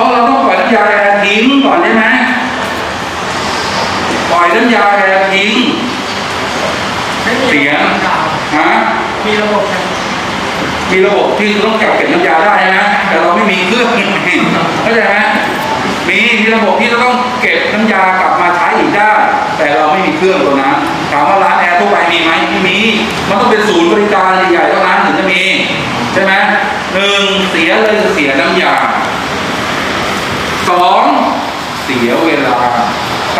ราะเราต้องปล่อยน้ำยาแอร์ทิ้งก่อนใช่ไหมปล่อยน้ำยาแอร์ทิ้งเสียงฮะมีระบบนะมีระบบที่ต้องจับเก็บน้ำยาได้นะแต่เราไม่มีเครื่องเข้าใจไหมมีมีระบบที่จะต้องเก็บน้ำยากลับมาใช้อีกได้ แต่เราไม่มีเครื่องตัวนั้นถามว่าร้านแอร์ทั่วไปมีไหมไม่มีมันต้องเป็นศูนย์บริการใหญ่ๆเท่านั้นถึงจะมี ใช่ไหมหนึ่งเสียเลยคือเสียน้ำยาสองเสี ยเวลา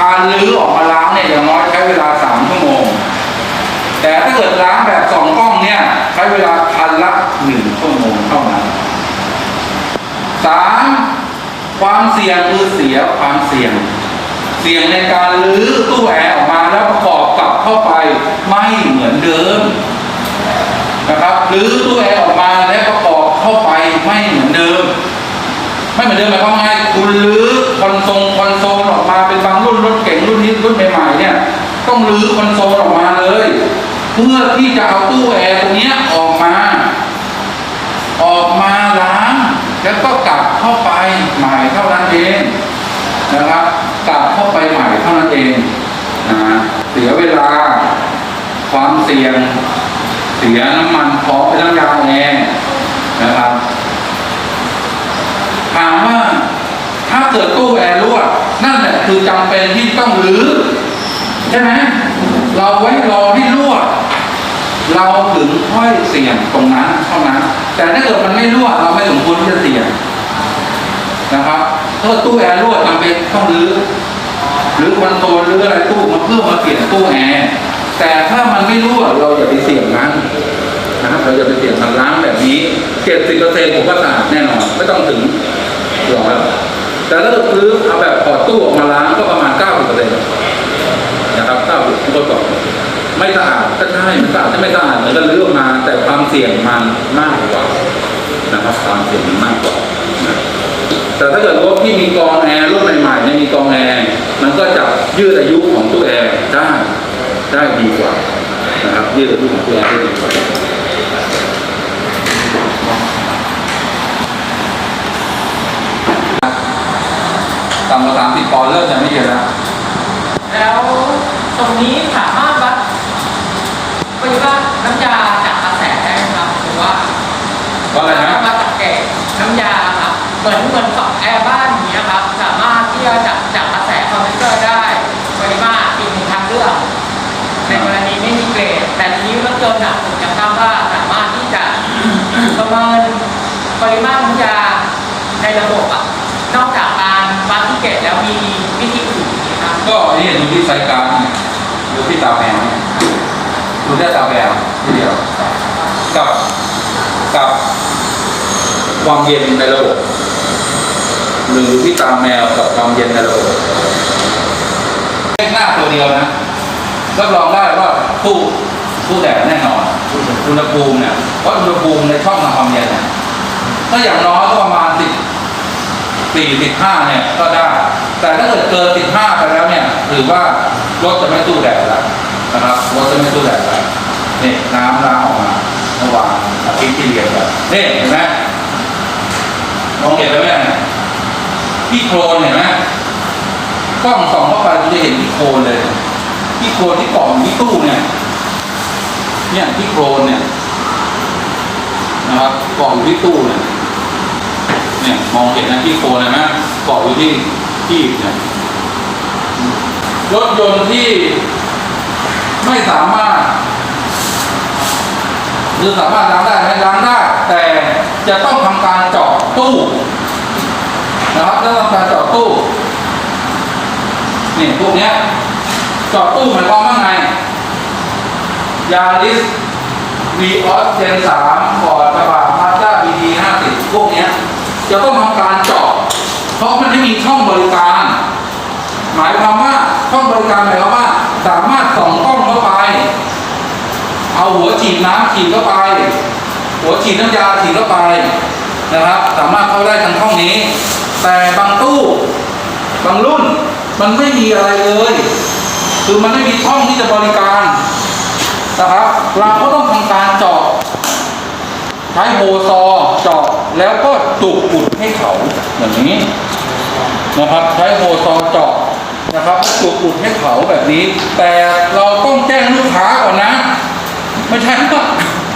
การลื้อออกมาล้างเนี่ยอย่างน้อยใช้เวลาสามชั่วโมง แต่ถ้าเกิดล้างแบบสองกล้องเนี่ยใช้เวลาคันละหนึ่งชั่วโมงเท่านั้นสามความเสี่ยงคือเสียความเสี่ยง เสี่ยงในการลื้อตู้แอร์ออกมาแล้วประกอบกลับเข้าไปไม่เหมือนเดิมนะครับลื้อตู้แอร์ออกมาแล้วประกอบเข้าไปไม่เหมือนเดิม ไม่เหมือนเดิมหมายความว่าไงคุณลื้อคอนโซลคอนโซล ต้องลื้อคอนโซลออกมาเลย เพื่อที่จะเอาตู้แอร์ตรงนี้ออกมา ออกมาล้าง แล้วก็กลับเข้าไปใหม่เท่านั้นเองนะครับกลับเข้าไปใหม่เท่านั้นเองนะเสียเวลา ความเสี่ยง เสียน้ำมันพร้อมเป็นน้ำยาแอร์นะครับถามว่าถ้าเกิดตู้แอร์รั่วนั่นแหละคือจำเป็นที่ต้องรื้อ ใช่ไหมเราไว้รอให้รั่วเราถึงค่อยเสี่ยงตรงนั้นเท่านั้น แต่ถ้าเกิดมันไม่รั่วเราไม่สมควรที่จะเสี่ยงนะครับถ้าตู้แอร์รั่วจำเป็นต้องรื้อหรือคอนโซลหรืออะไรตู้มาเพื่อมาเปลี่ยนตู้แอร์แต่ถ้ามันไม่รั่วเราอย่าไปเสี่ยงนั้นนะครับเราจะไปเปลี่ยนมันล้างแบบนี้70%ผมว่าสะอาดแน่นอนไม่ต้องถึงร้อยแต่ถ้าเราซื้อเอาแบบถอดตู้ออกมาล้างก็ประมาณ 90คนบอกไม่สะอาดก็ใช่มันสะอาดถ้าไม่สะอาดมือนกันลื้อกมา แต่ความเสี่ยงมันมากกว่านะครับความเสี่ยงมันมากกว่านะแต่ถ้าเกิดรถที่มีกองแอร์รุ่นใหม่ๆเนี่ยมีกองแอร์มันก็จะยืดอายุของตู้แอร์ได้ได้ดีกว่านะครับยืดอายุของตู้แอร์ได้ดีกว่าต่ำกว่าสามสิบปอนด์เริ่มจะไม่เยอะแล้วแล้ว ตรงนี้สามารถวัดปริมาณน้ำยาจากกระแสได้ไหมครับหรือว่าว่าอะไรนะวัดจากแก่น้ำยาครับเหมือนเหมือนกับแอร์บ้านอย่างเงี้ยครับ สามารถที่จะจับจากกระแสคอมพิวเตอร์ได้ปริมาตรอีกหนึ่งทางเลือกในกรณีไม่มีเกรด แต่ทีนี้รถยนต์อะผมจะทราบว่าสามารถที่จะประเมินปริมาณน้ำยาในระบบอะนอกจากการวัดที่เกรดแล้วมีวิธีอื่นไหมครับก็นี่ดูที่ไซส์กลางเนี่ยดูที่ ตาแมวดูที่ตาแมวทีเดียวกับกับความเย็นในระบบหรือที่ตาแมวกับความเย็นในระบบเลขหน้าตัวเดียวนะรับรองได้ว่าตู้ตู้แดดแน่นอนอุณหภูมิเนี่ยเพราะอุณหภูมิในช่องทำความเย็นเนี่ยถ้าอย่างน้อยก็ประมาณสิบสี่สิบห้าเนี่ยก็ได้ แต่ถ้าเกิดเกินสิบห้าไปแล้วเนี่ยถือว่ารถจะไม่สู้แดดแล้วนะครับรถจะไม่สู้แดดแล้วนี่น้ำล้างออกมาเมื่อวานอาทิตย์ที่เรียนกันนี่เห็นไหมมองเห็นไหมแม่พี่โครนเห็นไหมกล้องส่องเข้าไปคุณจะเห็นพี่โครนเลยพี่โครนที่เกาะอยู่ที่ตู้เนี่ย เนี่ยพี่โครนเนี่ยนะครับเกาะอยู่ที่ตู้เนี่ยเนี่ยมองเห็นนะที่โคนนะนะเกาะอยู่ที่ ที่เนี่ยรถยนต์ที่ไม่สามารถหรือสามารถล้างได้ไหมล้างได้ แต่จะต้องทำการเจาะตู้นะครับต้องทำการเจาะตู้นี่พวกเนี้ยเจาะตู้หมายความว่าไงยาริสวีออสเจนสามฟอร์ดกระบะมาด้าบีดีห้าสิบพวกเนี้ยจะต้องทำการเจาะ เพราะมันไม่มีช่องบริการ หมายความว่าช่องบริการหมายความว่า สามารถส่องกล้องเข้าไป เอาหัวฉีดน้ำฉีดเข้าไป หัวฉีดน้ำยาฉีดเข้าไปนะครับ สามารถเข้าได้ทางช่องนี้ แต่บางตู้ บางรุ่นมันไม่มีอะไรเลย คือมันไม่มีช่องที่จะบริการนะครับ เราก็ต้องทำการเจาะ ใช้โฮซอเจาะแล้วก็จุกอุดให้เขาอย่างนี้นะครับ ใช้โฮซอเจาะนะครับจุดอุดให้เขาแบบนี้ แต่เราต้องแจ้งลูกค้าก่อนนะ ไม่ใช่ว่า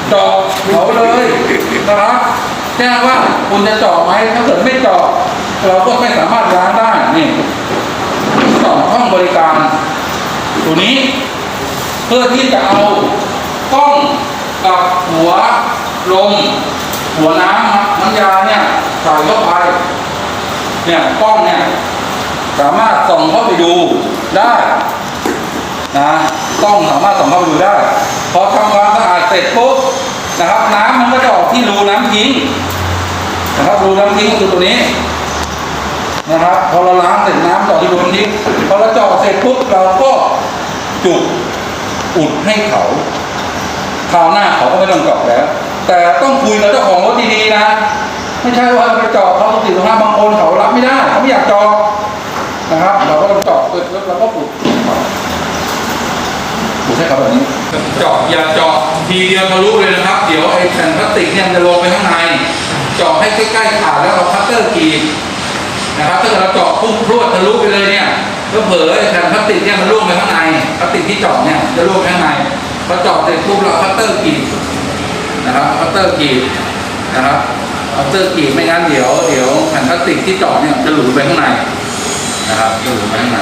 เจาะเขาเลยนะครับแจ้งว่าคุณจะเจาะไหมถ้าเกิดไม่เจาะเราก็ไม่สามารถล้างได้นี่สองห้องบริการตัวนี้ เพื่อที่จะเอากล้องกับหัว ลมหัวน้ำน้ำยาเนี่ยใส่เข้าไปเนี่ยกล้องเนี่ยสามารถส่องเข้าไปดูได้นะกล้องสามารถส่องเข้าไปดูได้พอทำความสะอาดเสร็จปุ๊บนะครับ น้ำมันก็จะออกที่รูน้ำทิ้งนะครับรูน้ำทิ้งก็คือตัวนี้นะครับพอเราล้างเสร็จน้ำจะออที่รูน้ำทิ้งพอเราเจาะเสร็จปุ๊บเราก็จุดอุดให้เขาคราวหน้าเขาก็ไม่ต้องเจาะแล้ว แต่ต้องคุยกับเจ้าของรถดีๆนะ ไม่ใช่ว่าเราไปจาะเขาติดตรงห้าบางคนเขารับไม่ได้เขาไม่อยากจาะนะครับ เราก็ต้องเจาะปึ๊บแล้วเราก็ปลูกปลูกให้เขาแบบนี้จาะอย่าจาะทีเดียวทะลุเลยนะครับ เดี๋ยวไอ้แผ่นพลาสติกเนี่ยจะลงไปข้างในจาะให้ใกล้ๆขาดแล้วเอาคัตเตอร์กรีดนะครับถ้าเกิดเราเจาะพุ่งพรวดทะลุไปเลยเนี่ยก็เผลอแผ่นพลาสติกเนี่ยมันล่วงไปข้างในพลาสติกที่เจาะเนี่ยจะล่วงข้างในพอเจาะเสร็จปุ๊บเราคัตเตอร์กรีด นะครับคัตเตอร์กรีดนะครับคัตเตอร์กรีดไม่งั้นเดี๋ยวเดี๋ยวแผ่นพลาสติกที่เจาะเนี่ยจะหลุดไปข้างในนะครับจะหลุดไปข้างใน